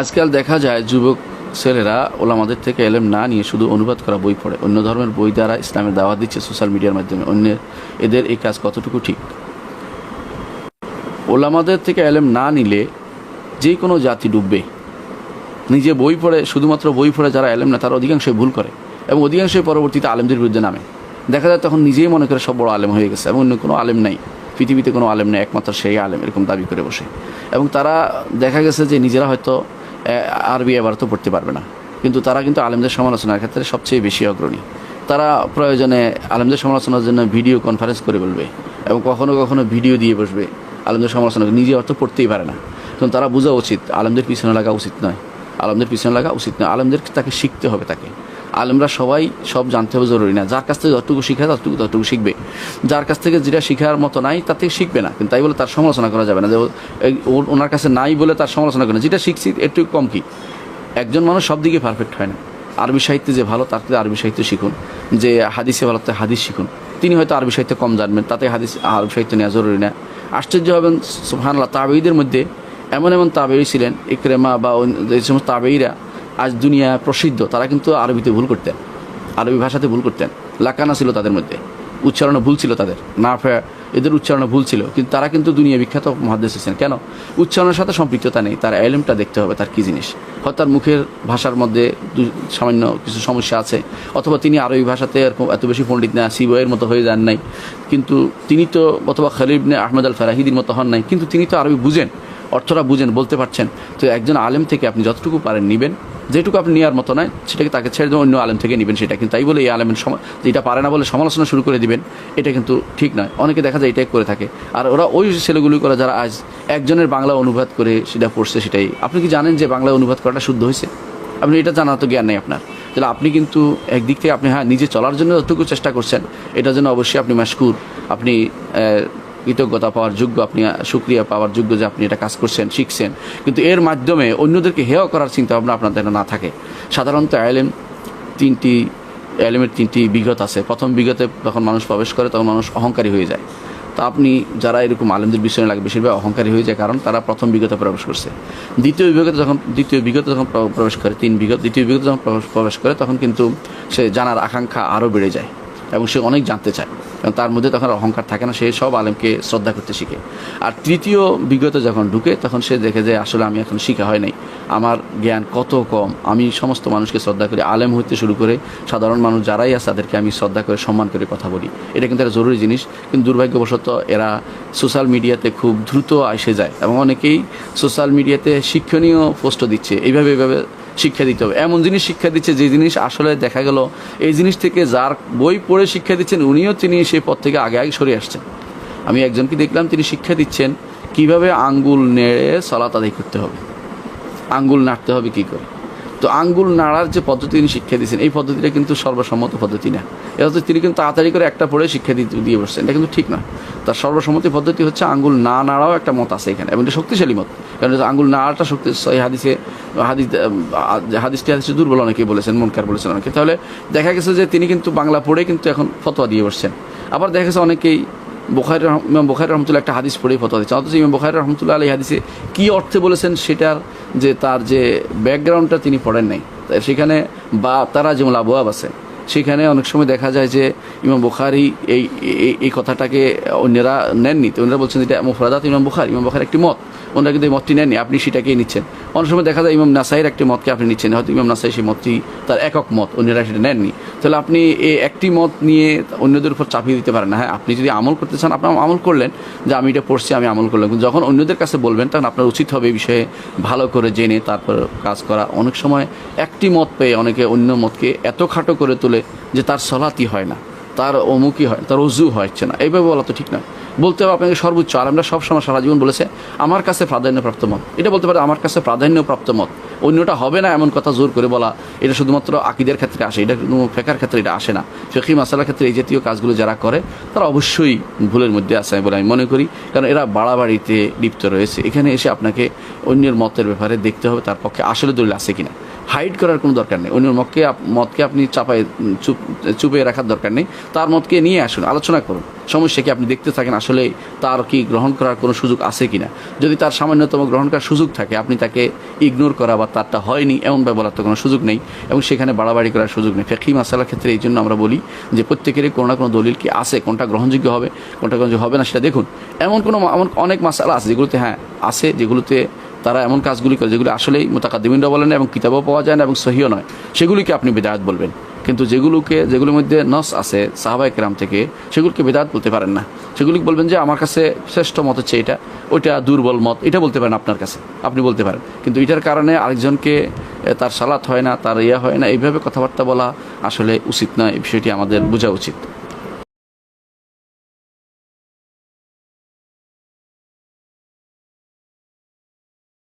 আজকাল দেখা যায় যুবক ছেলেরা ওলামাদের থেকে এলেম না নিয়ে শুধু অনুবাদ করা বই পড়ে। অন্য ধর্মের বই দ্বারা ইসলামের দাওয়া দিচ্ছে সোশ্যাল মিডিয়ার মাধ্যমে। অন্যের, এদের এই কাজ কতটুকু ঠিক? ওলামাদের থেকে এলেম না নিলে যে কোনো জাতি ডুববে। নিজে বই পড়ে, শুধুমাত্র বই পড়ে যারা এলেম না, তারা অধিকাংশই ভুল করে এবং অধিকাংশই পরবর্তীতে আলেমদের বিরুদ্ধে নামে। দেখা যায় তখন নিজেই মনে করে সব বড় আলেম হয়ে গেছে এবং অন্য কোনো আলেম নাই। পৃথিবীতে কোনো আলেম নেই, একমাত্র সেই আলেম, এরকম দাবি করে বসে। এবং তারা দেখা গেছে যে নিজেরা হয়তো আরবি এবার তো পড়তে পারবে না। কিন্তু তারা কিন্তু আলেমদের সমালোচনার ক্ষেত্রে সবচেয়ে বেশি অগ্রণী। তারা প্রয়োজনে আলেমদের সমালোচনার জন্য ভিডিও কনফারেন্স করে বলবে এবং কখনো কখনো ভিডিও দিয়ে বসবে আলেমদের সমালোচনা নিজে অর্থ পড়তেই পারে না। তখন তারা বোঝা উচিত, আলেমদের পিছনে লাগা উচিত নয়। আলেমদের পিছনে লাগা উচিত নয়। আলেমদের তাকে শিখতে হবে তাকে। আলেমরা সবাই সব জানতে হবে জরুরি না। যার কাছ থেকে যতটুকু শিখে ততটুকু ততটুকু শিখবে। যার কাছ থেকে যেটা শেখার মতো নাই, তার থেকে শিখবে না। কিন্তু তাই বলে তার সমালোচনা করা যাবে না যে ওনার কাছে নাই বলে তার সমালোচনা করে না। যেটা শিখছি একটু কম কি? একজন মানুষ সব দিকে পারফেক্ট হয় না। আরবি সাহিত্যে যে ভালো, তার থেকে আরবি সাহিত্য শিখুন। যে হাদিসে ভালো তার হাদিস শিখুন। তিনি হয়তো আরবি সাহিত্য কম জানবেন, তাতে হাদিস আরবি সাহিত্য নেওয়া জরুরি না। আশ্চর্য হবেন, সুবহানাল্লাহ, তাবেঈদের মধ্যে এমন এমন তাবেই ছিলেন, ইকরেমা বা যে সমস্ত তাবেইরা আজ দুনিয়া প্রসিদ্ধ, তারা কিন্তু আরবিতে ভুল করতেন, আরবি ভাষাতে ভুল করতেন, লাকানা ছিল তাদের মধ্যে উচ্চারণে ভুল ছিল তাদের না ফে এদের উচ্চারণে ভুল ছিল, কিন্তু তারা কিন্তু দুনিয়া বিখ্যাত মহাদেশ ছিলেন কেন? উচ্চারণের সাথে সম্পৃক্ততা নেই, তার অ্যালেমটা দেখতে হবে, তার কী জিনিস? হয়তো তার মুখের ভাষার মধ্যে সামান্য কিছু সমস্যা আছে, অথবা তিনি আরবি ভাষাতে এরকম এত বেশি পণ্ডিত না সিবয়ের মতো হয়ে যান নাই, কিন্তু তিনি তো, অথবা খালিবনে আহমেদ আল ফারাহিদির মতো হন নাই, কিন্তু তিনি তো আরবি বুঝেন অর্থটা বুঝেন, বলতে পারছেন, তো একজন আলেম থেকে আপনি যতটুকু পারেন নেবেন, যেটুকু আপনি নেওয়ার মতো নয়, সেটাকে তাকে ছেড়ে দেবেন অন্য আলেম থেকে নেবেন সেটা। কিন্তু তাই বলে এই আলেমের সম এটা পারে না বলে সমালোচনা শুরু করে দিবেন, এটা কিন্তু ঠিক নয়। অনেকে দেখা যায় এটাই করে থাকে। আর ওরা ওই ছেলেগুলি করে যারা আজ একজনের বাংলা অনুবাদ করে সেটা পড়ছে সেটাই। আপনি কি জানেন যে বাংলা অনুবাদ করাটা শুদ্ধ হয়েছে? আপনি এটা জানার তো জ্ঞান নেই আপনার। তাহলে আপনি কিন্তু একদিক থেকে আপনি হ্যাঁ নিজে চলার জন্য যতটুকু চেষ্টা করছেন, এটার জন্য অবশ্যই আপনি মাসকুর আপনি কৃতজ্ঞতা পাওয়ার যোগ্য আপনি, সুক্রিয়া পাওয়ার যোগ্য যে আপনি এটা কাজ করছেন, শিখছেন। কিন্তু এর মাধ্যমে অন্যদেরকে হেয় করার চিন্তা ভাবনা আপনার যেন না থাকে। সাধারণত আইলেম তিনটি এলেমের তিনটি বিগত আছে। প্রথম বিগতে যখন মানুষ প্রবেশ করে, তখন মানুষ অহংকারী হয়ে যায়। তো আপনি যারা এরকম আলেমদের বিষয় লাগে, বেশিরভাগ অহংকারী হয়ে যায় কারণ তারা প্রথম বিগতে প্রবেশ করছে। দ্বিতীয় বিগতে যখন, দ্বিতীয় বিগত যখন প্রবেশ করে, তিন বিগত দ্বিতীয় বিগত যখন প্রবেশ করে, তখন কিন্তু সে জানার আকাঙ্ক্ষা আরও বেড়ে যায়। এবং সে অনেক জানতে চায়। কারণ তার মধ্যে তখন অহংকার থাকে না, সে সব আলেমকে শ্রদ্ধা করতে শিখে। আর তৃতীয় বিগত যখন ঢুকে, তখন সে দেখে যে আসলে আমি এখন শিখা হয় নাই। আমার জ্ঞান কত কম। আমি সমস্ত মানুষকে শ্রদ্ধা করি, আলেম হইতে শুরু করে সাধারণ মানুষ যারাই আছে, তাদেরকে আমি শ্রদ্ধা করে, সম্মান করে কথা বলি। এটা কিন্তু একটা জরুরি জিনিস। কিন্তু দুর্ভাগ্যবশত এরা সোশ্যাল মিডিয়াতে খুব দ্রুত এসে যায় এবং অনেকেই সোশ্যাল মিডিয়াতে শিক্ষণীয় পোস্টও দিচ্ছে। এইভাবে এইভাবে শিক্ষা দিতে হবে। এমন জিনিস শিক্ষা দিচ্ছে যে জিনিস আসলে দেখা গেল, এই জিনিস থেকে যার বই পড়ে শিক্ষা দিচ্ছেন, উনিও তিনি সেই পথ থেকে আগে আগে সরে আসছেন। আমি একজনকে দেখলাম, তিনি শিক্ষা দিচ্ছেন কীভাবে আঙ্গুল নেড়ে সলাত আদায় করতে হবে। আঙ্গুল নাড়তে হবে কি করে? তো আঙ্গুল নাড়ার যে পদ্ধতি তিনি শিক্ষা দিয়েছেন, এই পদ্ধতিটা কিন্তু সর্বসম্মত পদ্ধতি না। এটা হচ্ছে তিনি কিন্তু তাড়াতাড়ি করে একটা পড়ে শিক্ষা দিয়ে বসছেন। এটা কিন্তু ঠিক না। তার সর্বসম্মতি পদ্ধতি হচ্ছে আঙ্গুল না নাড়াও একটা মত আছে এখানে, এবং এটা শক্তিশালী মত। কারণ আঙ্গুল নাড়াটা শক্তি হাদিসে, হাদিস হাদিসটি হাদিসে দুর্বল অনেকে বলেছেন, মনকার বলেছেন অনেকে। তাহলে দেখা গেছে যে তিনি কিন্তু বাংলা পড়ে কিন্তু এখন ফতোয়া দিয়ে বসছেন। আবার দেখা গেছে অনেকেই বোখারি ইমাম বোখারি রহমতুল্লাহ একটা হাদিস পড়েই ফতোয়া দিচ্ছেন অথচ ইমাম বোখারি রহমতুল্লাহ আলী হাদিসে কী অর্থে বলেছেন সেটার যে তার যে ব্যাকগ্রাউন্ডটা তিনি পড়েন নাই। সেখানে বা তারা যেমন আবহাওয়া আছে, সেখানে অনেক সময় দেখা যায় যে ইমাম বুখারি এই, এই- কথাটাকে অন্যরা নেননি। তো ওনারা বলছেন এটা মুফরাদাত ইমাম বুখারি। ইমাম বুখারি একটি মত, ওনারা কিন্তু এই মতটি নেননি। আপনি সেটাকেই নিচ্ছেন। অনেক সময় দেখা যায় ইমাম নাসাইয়ের একটি মতকে আপনি নিচ্ছেন, হয়তো ইমাম নাসাই সেই মতটি তার একক মত, অন্যরা সেটা নেননি। তাহলে আপনি এই একটি মত নিয়ে অন্যদের উপর চাপিয়ে দিতে পারেন না। হ্যাঁ আপনি যদি আমল করতে চান, আপনি আমল করলেন যে আমি এটা পড়ছি, আমি আমল করলাম। যখন অন্যদের কাছে বলবেন, তখন আপনার উচিত হবে এই বিষয়ে ভালো করে জেনে তারপর কাজ করা। অনেক সময় একটি মত পেয়ে অনেকে অন্য মতকে এত খাটো করে তোলে যে তার সলাতি হয় না। তার অমুকই হয়, তার অজু হচ্ছে না। এইভাবে বলা তো ঠিক না। বলতে হবে আপনাকে সর্বোচ্চ, আর আমরা সবসময় সারা জীবন বলেছে, আমার কাছে প্রাধান্যপ্রাপ্ত মত। এটা বলতে পারে, আমার কাছে প্রাধান্যপ্রাপ্ত মত। অন্যটা হবে না এমন কথা জোর করে বলা। এটা শুধুমাত্র আকিদের ক্ষেত্রে আসে, এটা কোনো ফেকার ক্ষেত্রে এটা আসে না। ফেকি মাসালার ক্ষেত্রে এই জাতীয় কাজগুলো যারা করে, তারা অবশ্যই ভুলের মধ্যে আছে বলে আমি মনে করি, কারণ এরা বাড়াবাড়িতে লিপ্ত রয়েছে। এখানে এসে আপনাকে অন্যের মতের ব্যাপারে দেখতে হবে, তার পক্ষে আসলে দলিল আছে কিনা। হাইড করার কোনো দরকার নেই। অন্য মতকে মতকে আপনি চাপায় চুপ চুপে রাখার দরকার নেই। তার মতকে নিয়ে আসুন, আলোচনা করুন। সমস্যা কি আপনি দেখতে থাকেন, আসলে তার কি গ্রহণ করার কোনো সুযোগ আছে কি না যদি তার সামান্যতম গ্রহণ করার সুযোগ থাকে, আপনি তাকে ইগনোর করা বা তারটা হয়নি এমনভাবে বলার তো কোনো সুযোগ নেই। এবং সেখানে বাড়াবাড়ি করার সুযোগ নেই। ফেকি মাসালার ক্ষেত্রে এই জন্য আমরা বলি যে প্রত্যেকেরই কোনো না কোনো দলিল কি আছে, কোনটা গ্রহণযোগ্য হবে, কোনটা গ্রহণযোগ্য হবে না, সেটা দেখুন। এমন কোনো এমন অনেক মাসালা আছে যেগুলোতে হ্যাঁ আছে যেগুলোতে তারা এমন কাজগুলি করে যেগুলি আসলেই মোতাকাদ্দিমিনরা বলেন না এবং কিতাবও পাওয়া যায় না এবং সহিও নয়। সেগুলিকে আপনি বেদায়াত বলবেন। কিন্তু যেগুলোকে, যেগুলোর মধ্যে নস আছে সাহাবাই কেরাম থেকে, সেগুলোকে বেদাত বলতে পারেন না। সেগুলি বলবেন যে, আমার কাছে শ্রেষ্ঠ মত হচ্ছে এটা। ওইটা দুর্বল মত। এটা বলতে পারেন আপনার কাছে। আপনি বলতে পারেন। কিন্তু এটার কারণে আরেকজনকে তার সালাত হয় না, তার ইয়া হয় না, এইভাবে কথাবার্তা বলা আসলে উচিত নয়। এই বিষয়টি আমাদের বোঝা উচিত।